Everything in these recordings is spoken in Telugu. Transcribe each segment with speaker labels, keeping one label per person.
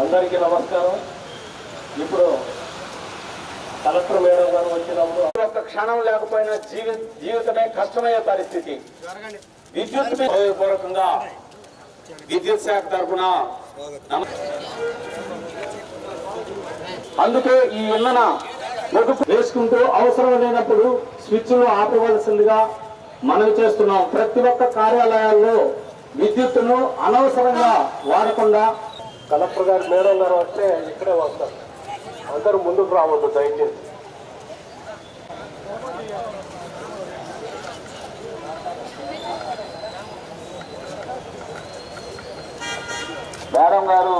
Speaker 1: అందరికీ నమస్కారం. ఇప్పుడు కలెక్టర్ మేడం గారు వచ్చినప్పుడు ఒక క్షణం లేకపోయినా జీవి జీవితమే కష్టమయ్యే పరిస్థితి. విద్యుత్ పూర్వకంగా విద్యుత్ శాఖ తరఫున అందుకే ఈ పొదుపు వేసుకుంటూ అవసరం లేనప్పుడు స్విచ్లు ఆపవలసిందిగా మనవి చేస్తున్నాం. ప్రతి ఒక్క కార్యాలయాల్లో విద్యుత్తును అనవసరంగా వాడకుండా కలెక్టర్ గారు మేడం గారు వస్తే ఇక్కడే వస్తారు. అందరూ ముందుకు రావద్దు దయచేసి. మేడం గారు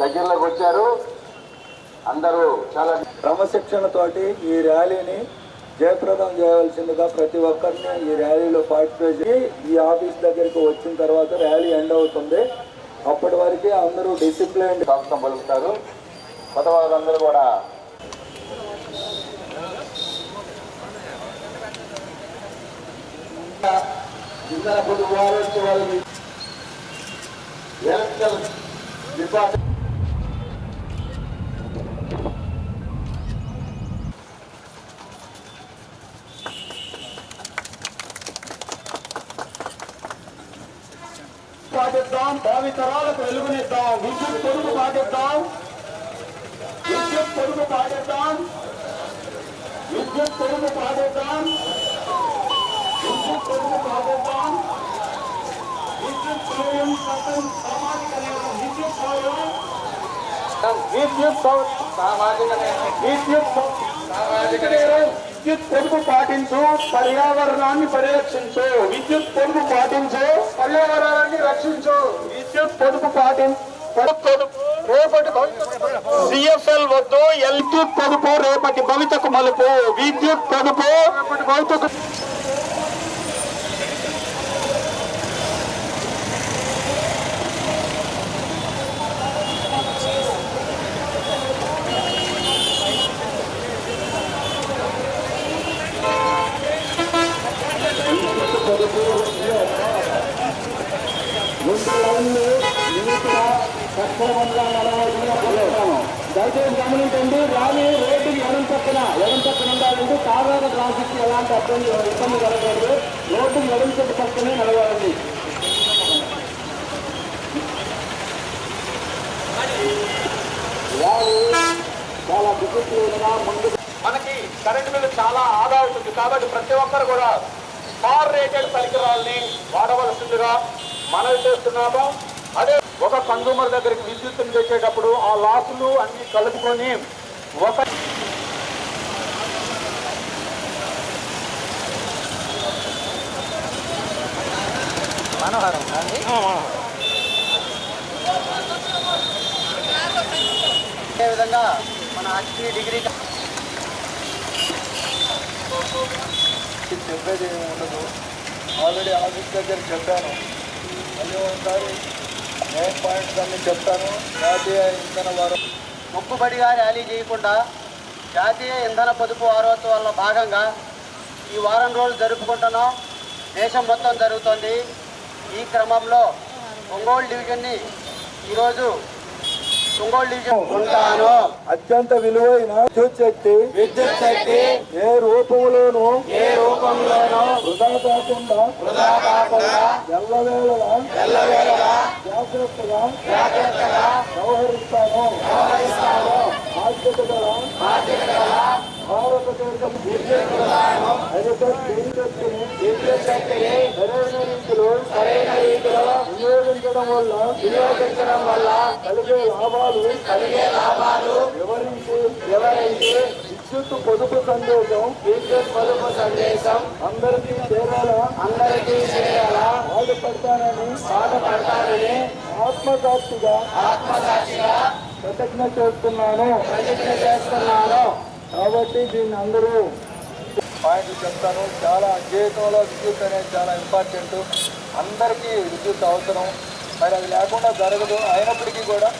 Speaker 1: దగ్గరలోకి వచ్చారు. అందరూ చాలా
Speaker 2: క్రమశిక్షణతోటి ఈ ర్యాలీని జయప్రదం చేయవలసిందిగా ప్రతి ఒక్కరిని ఈ ర్యాలీలో పార్టిసిపేట్ చేసి ఈ ఆఫీస్ దగ్గరికి వచ్చిన తర్వాత ర్యాలీ ఎండ్ అవుతుంది. అప్పటి వరకు అందరూ డిసిప్లిన్
Speaker 1: స్వాగతం పలుకుతారు. కొత్త వాళ్ళందరూ కూడా ఇంధన పొదుపు వారోత్స వాళ్ళని ఎలక్ట్రికల్ డిపార్ట్మెంట్ పాటిద్దాం భావితరాలకు వెలుగునిద్దాం. విద్యుత్ పొదుపు పాటిద్దాం విద్యుత్ పొదుపు పాటిద్దాం విద్యుత్ పొదుపు పాటిద్దాం విద్యుత్ పొదుపు పాటిద్దాం విద్యుత్ వ్యయం చట్టం సామాజిక న్యాయం విద్యుత్ వ్యయం విద్యుత్ సౌ- సామాజిక న్యాయం. విద్యుత్ సౌ- సామాజిక న్యాయం. విద్యుత్ పొదుపు పాటించు పర్యావరణాన్ని పరిరక్షించు. విద్యుత్ పొదుపు పాటించు పర్యావరణాన్ని రక్షించు. విద్యుత్ పొదుపు పాటించు రేపటి సిఎఫ్ఎల్ వద్దు విద్యుత్ పొదుపు రేపటి భవితకు మలుపు. విద్యుత్ పొదుపు రేపటి భవితకు దయచేసి గమనించండి రాని రోడ్డుకి ఎడం పక్కన ఎడం పక్కన ఉండాలంటే సాధారణ ట్రాఫిక్ ఎలాంటి అర్థం ఇబ్బంది కలగకూడదు రోడ్డు ఎడం చెట్టు పక్కనే నడవాలండి చాలా డిసిప్లిన్గా ముందు మనకి కరెంట్ బిల్లు చాలా ఆదా అవుతుంది కాబట్టి ప్రతి ఒక్కరు కూడా స్మార్ రేటెడ్ పరికరాల్ని వాడవలసిందిగా మనవి చేస్తున్నాము. అదే ఒక కన్సూమర్ దగ్గరికి విద్యుత్తుని తెచ్చేటప్పుడు ఆ లాసులు అన్ని కలుపుకొని ఒక
Speaker 3: అదేవిధంగా మన హెచ్పి డిగ్రీ
Speaker 2: చెప్పేది ఏమి ఉండదు ఆల్రెడీ ఆఫీస్ దగ్గర చెప్పాను. మళ్ళీ ఒకసారి మెయిన్ పాయింట్స్ అన్ని చెప్తాను. జాతీయ ఇంధన వారు
Speaker 3: మొక్కుబడిగా ర్యాలీ చేయకుండా జాతీయ ఇంధన పొదుపు వారోత్సవాల్లో భాగంగా ఈ వారం రోజులు జరుపుకుంటున్నాం దేశం మొత్తం జరుగుతుంది. ఈ క్రమంలో ఒంగోలు డివిజన్ని ఈరోజు ఉంటాను
Speaker 2: అత్యంత విలువైన విద్యుత్ శక్తి.
Speaker 3: విద్యుత్ శక్తి.
Speaker 2: ఏ రూపంలోనూ
Speaker 3: ఏ రూపంలోనూ
Speaker 2: వృధా కాకుండా
Speaker 3: వృధా కాకుండా
Speaker 2: ఎల్లవేళలా
Speaker 3: ఎల్లవేళలా
Speaker 2: జాగ్రత్తగా
Speaker 3: జాగ్రత్తగా
Speaker 2: వ్యవహరిస్తాను.
Speaker 3: వ్యవహరిస్తాను.
Speaker 2: బాధ్యత గల
Speaker 3: బాధ్యత గల
Speaker 2: సరైన రీతిలో
Speaker 3: సరైన రీతిలో
Speaker 2: వినియోగించడం వల్ల
Speaker 3: వినియోగించడం వల్ల
Speaker 2: కలిగే లాభాలు
Speaker 3: కలిగే లాభాలు
Speaker 2: వివరించి
Speaker 3: వివరించి
Speaker 2: విద్యుత్ పొదుపు సందేశం
Speaker 3: విద్యుత్ పొదుపు సందేశం
Speaker 2: అందరికీ చేరాలా
Speaker 3: అందరికీ చేరాలా
Speaker 2: బాధపడతానని
Speaker 3: బాధపడతానని
Speaker 2: ఆత్మసాక్షిగా
Speaker 3: ఆత్మసాక్షిగా
Speaker 2: ప్రతిజ్ఞ చేస్తున్నాను.
Speaker 3: ప్రతిజ్ఞ చేస్తున్నాను.
Speaker 2: కాబట్టి దీన్ని అందరూ పాయింట్లు చెప్తాను. చాలా జీవితంలో విద్యుత్ అనేది చాలా ఇంపార్టెంట్ అందరికీ విద్యుత్ అవసరం. మరి అది లేకుండా జరగదు. అయినప్పటికీ కూడా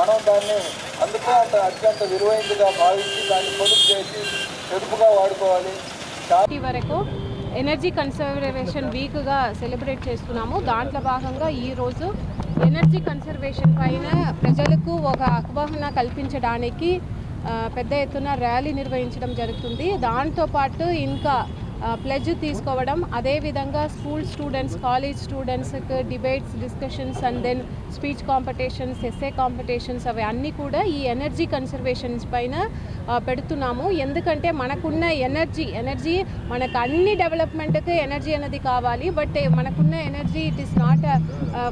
Speaker 2: మనం దాన్ని అందుకే అంత అత్యంత విలువైందిగా భావించి దాన్ని పొదుపు చేసి పొదుపుగా వాడుకోవాలి.
Speaker 4: వరకు ఎనర్జీ కన్సర్వేషన్ వీక్గా సెలబ్రేట్ చేస్తున్నాము. దాంట్లో భాగంగా ఈరోజు ఎనర్జీ కన్సర్వేషన్ పైన ప్రజలకు ఒక అవగాహన కల్పించడానికి పెద్ద ఎత్తున ర్యాలీ నిర్వహించడం జరుగుతుంది. దాంతోపాటు ఇంకా ప్లెజ్ తీసుకోవడం. అదేవిధంగా స్కూల్ స్టూడెంట్స్ కాలేజ్ స్టూడెంట్స్కి debates discussions and then speech competitions essay competitions అవి అన్నీ కూడా ఈ ఎనర్జీ కన్సర్వేషన్స్ పైన పెడుతున్నాము. ఎందుకంటే మనకున్న ఎనర్జీ ఎనర్జీ మనకు అన్ని డెవలప్మెంట్కి ఎనర్జీ అనేది కావాలి. బట్ మనకున్న energy it is not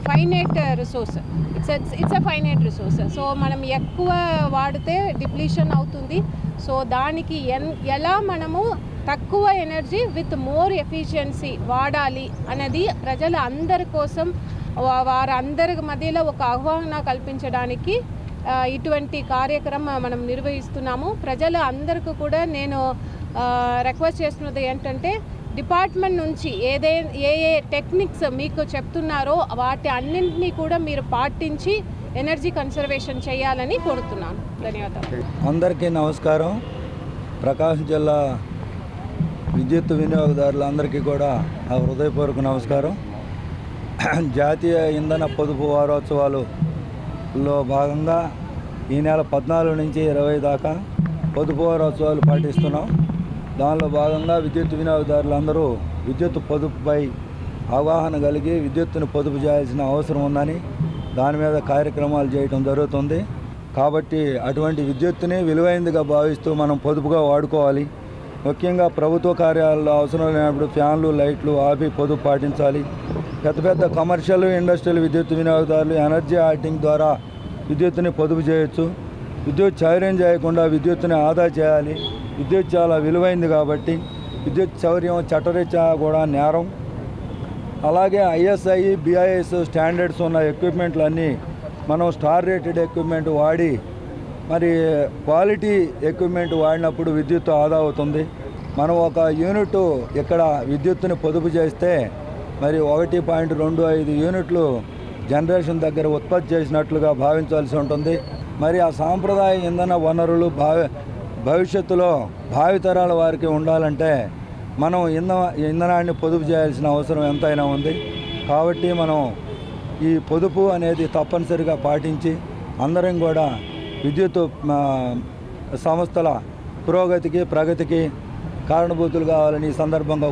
Speaker 4: finite resource it's it's a finite resource so మనం ఎక్కువ వాడితే డిప్లీషన్ అవుతుంది. సో దానికి ఎన్ ఎలా మనము తక్కువ ఎనర్జీ విత్ మోర్ ఎఫిషియన్సీ వాడాలి అనేది ప్రజల అందరి కోసం వారందరి మధ్యలో ఒక అవగాహన కల్పించడానికి ఇటువంటి కార్యక్రమం మనం నిర్వహిస్తున్నాము. ప్రజల అందరికీ కూడా నేను రిక్వెస్ట్ చేస్తున్నది ఏంటంటే డిపార్ట్మెంట్ నుంచి ఏదే ఏ ఏ టెక్నిక్స్ మీకు చెప్తున్నారో వాటి అన్నింటినీ కూడా మీరు పాటించి ఎనర్జీ కన్సర్వేషన్ చేయాలని కోరుతున్నాను. ధన్యవాదాలు.
Speaker 2: అందరికీ నమస్కారం. ప్రకాశం జిల్లా విద్యుత్ వినియోగదారులందరికీ కూడా నా హృదయపూర్వక నమస్కారం. జాతీయ ఇంధన పొదుపు వారోత్సవాలులో భాగంగా ఈ నెల పద్నాలుగు నుంచి ఇరవై దాకా పొదుపు వారోత్సవాలు పాటిస్తున్నాం. దానిలో భాగంగా విద్యుత్ వినియోగదారులందరూ విద్యుత్ పొదుపుపై అవగాహన కలిగి విద్యుత్తును పొదుపు చేయాల్సిన అవసరం ఉందని దాని మీద కార్యక్రమాలు చేయటం జరుగుతుంది. కాబట్టి అటువంటి విద్యుత్తుని విలువైందిగా భావిస్తూ మనం పొదుపుగా వాడుకోవాలి. ముఖ్యంగా ప్రభుత్వ కార్యాలయాల్లో అవసరం లేనప్పుడు ఫ్యాన్లు లైట్లు ఆపి పొదుపు పాటించాలి. పెద్ద పెద్ద కమర్షియల్ ఇండస్ట్రియల్ విద్యుత్ వినియోగదారులు ఎనర్జీ ఆర్టింగ్ ద్వారా విద్యుత్తుని పొదుపు చేయొచ్చు. విద్యుత్ చౌర్యం చేయకుండా విద్యుత్తుని ఆదా చేయాలి. విద్యుత్ చాలా విలువైంది కాబట్టి విద్యుత్ చౌర్యం చట్టరీత్యా కూడా నేరం. అలాగే ఐఎస్ఐ బిఐఎస్ స్టాండర్డ్స్ ఉన్న ఎక్విప్మెంట్లు అన్నీ మనం స్టార్ రేటెడ్ ఎక్విప్మెంట్ వాడి మరి క్వాలిటీ ఎక్విప్మెంట్ వాడినప్పుడు విద్యుత్ ఆదా అవుతుంది. మనం ఒక యూనిట్ ఇక్కడ విద్యుత్తుని పొదుపు చేస్తే మరి ఒకటి పాయింట్ రెండు ఐదు యూనిట్లు జనరేషన్ దగ్గర ఉత్పత్తి చేసినట్లుగా భావించాల్సి ఉంటుంది. మరి ఆ సాంప్రదాయ ఇంధన వనరులు భావి భవిష్యత్తులో భావితరాల వారికి ఉండాలంటే మనం ఇంధన ఇంధనాన్ని పొదుపు చేయాల్సిన అవసరం ఎంతైనా ఉంది. కాబట్టి మనం ఈ పొదుపు అనేది తప్పనిసరిగా పాటించి అందరం కూడా విద్యుత్ సంస్థల పురోగతికి ప్రగతికి కారణభూతులు కావాలని ఈ సందర్భంగా